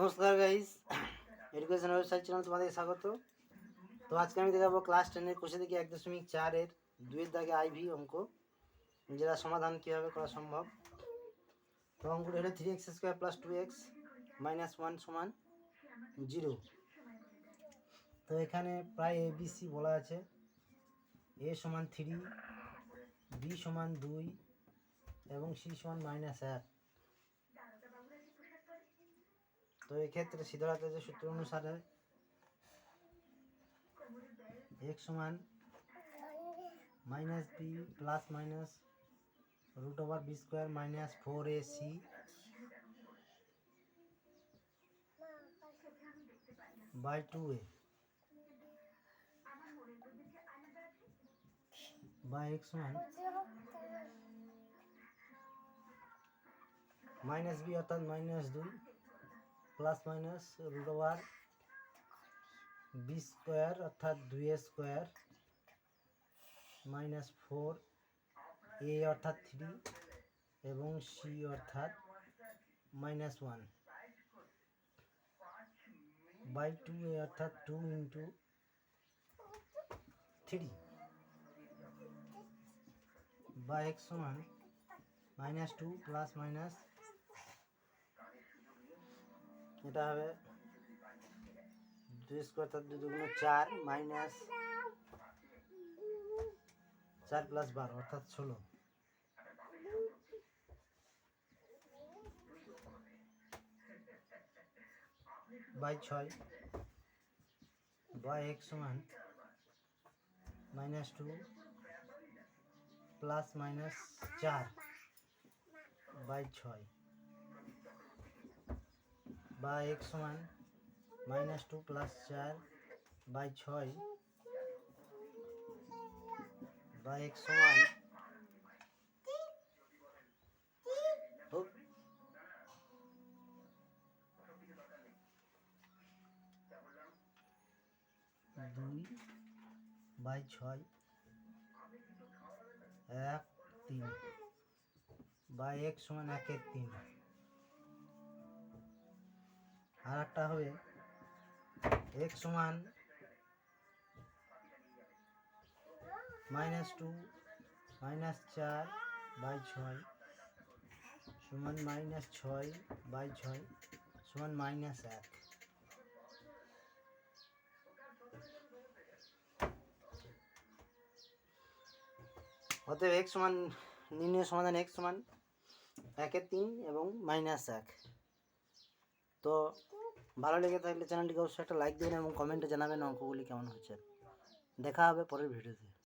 নমস্কার guys education website channel তোমাদের স্বাগত। তো আজকে আমি দেখাবো ক্লাস টেনের কোষে থেকে এক দশমিক চারের দুইয়ের দাগে আইভি অঙ্ক যেটা সমাধান কীভাবে করা সম্ভব? তো অঙ্কটা হলো three x square plus two x minus one সমান জিরো তো এখানে প্রায় এ বি সি বলা আছে। এ সমান থ্রি বি সমান দুই, এবং সি সমান মাইনাস এক। তো এক্ষেত্রে সিদ্ধার্থ যে সূত্র অনুসারে এক সমান minus B plus minus root over B square minus four A C by two A by এক সমান মাইনাস বি অর্থাৎ মাইনাস দুই plus minus root over B square অর্থাৎ দুই স্কোয়ার মাইনাস ফোর এ অর্থাৎ থ্রি এবং সি অর্থাৎ minus one by two a অর্থাৎ টু ইন্টু থ্রি বা এক্স সমান মাইনাস টু প্লাস মাইনাস এটা হবে দুই স্কোয়ার তার দুই দুগুণ চার মাইনাস চার প্লাস বারো, অর্থাৎ ষোলো। বাই ছয়, বাই এক সমান মাইনাস টু প্লাস মাইনাস চার, বাই ছয়। বা এক সমান মাইনাস টু প্লাস চার বাই ছয় বা এক সমান দুই বাই ছয় এক তিন বা এক সমান একের তিন। আর একটা হবে এক সমান মাইনাস টু মাইনাস চার বাই ছয় সমান মাইনাস ছয় বাই ছয় সমান মাইনাস এক। অতএব এক সমান, নির্ণয় সমাধান এক সমান একের তিন এবং মাইনাস এক। তো ভালো লেগে থাকলে চ্যানেলটিকে অবশ্যই একটা লাইক দেবেন এবং কমেন্টে জানাবেন অঙ্কগুলি কেমন হচ্ছে। দেখা হবে পরের ভিডিওতে